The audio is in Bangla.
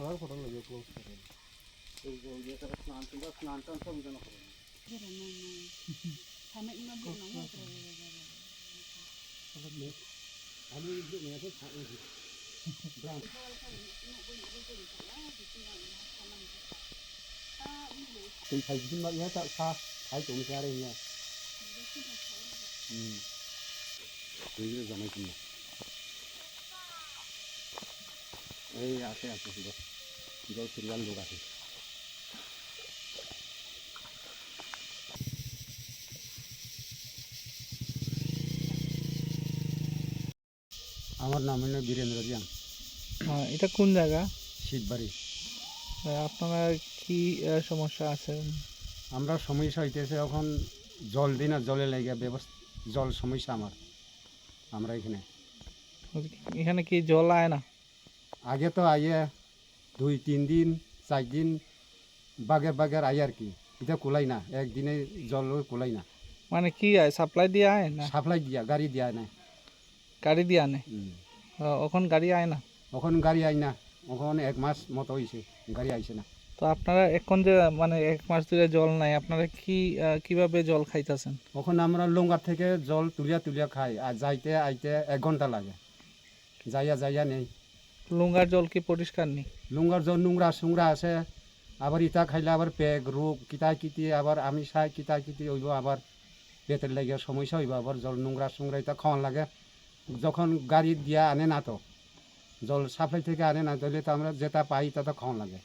सगळं फोटो व्हिडिओ क्लोज करेल स्नान तुझा स्नान टान सब जण करेल thì thầy xin lỗi nhé tại sao thấy chúng ta đây nha ừ. Quý cái dòng này এই আছে আছে জল জল সিরিয়াল লোক আছে আমার নাম হলো বীরেন্দ্র জিয়াং হ্যাঁ, এটা কোন জায়গা? শীতবাড়ি। আহ, আপনারা কি সমস্যা আছে? আমরা সমস্যা হইতেছে এখন জল দিন আর জলে লেগে ব্যবস্থা জল সমস্যা আমার। আমরা এখানে। এখানে কি জল আয় না? আগে তো আইয়ে দুই তিন দিন চার দিন বাগের বাগের আই আর কি। এটা কোলাই না একদিনে জল কোলাই না। মানে কি আয় সাপ্লাই দিয়ে আয় না? সাপ্লাই দিয়া গাড়ি দিয়া নাই। গাড়ি দিয়ে হুম। ওখন গাড়ি আয় না? এখন গাড়ি আই না এখন এক মাস মতো হয়েছে গাড়ি আইছে না। তো আপনারা এখন যে মানে এক মাস ধরে জল নাই আপনারা কি কীভাবে জল খাইতেছেন? এখন আমরা লঙ্গার থেকে জল তুলিয়া তুলিয়া খাই আর যাইতে আইতে এক ঘণ্টা লাগে। যাইয়া যাইয়া নেই। লুঙ্গার জল কি পরিষ্কার নেই? লুঙ্গার জল নোংরা সুংরা আছে, আবার ইটা খাইলে আবার পেগ, রোগ কিতা কিতি, আবার আমি চাই কিতা কিতি হইব, আবার পেটের লাগে সমস্যা হইব, আবার জল নোংরা সুংরা ইটা খাওয়ান লাগে। যখন গাড়ি দিয়া আনে না তো, জল সাপ্লাই থেকে আনে না তাহলে তো আমরা যেটা পাই তা তো খাওয়ান লাগে।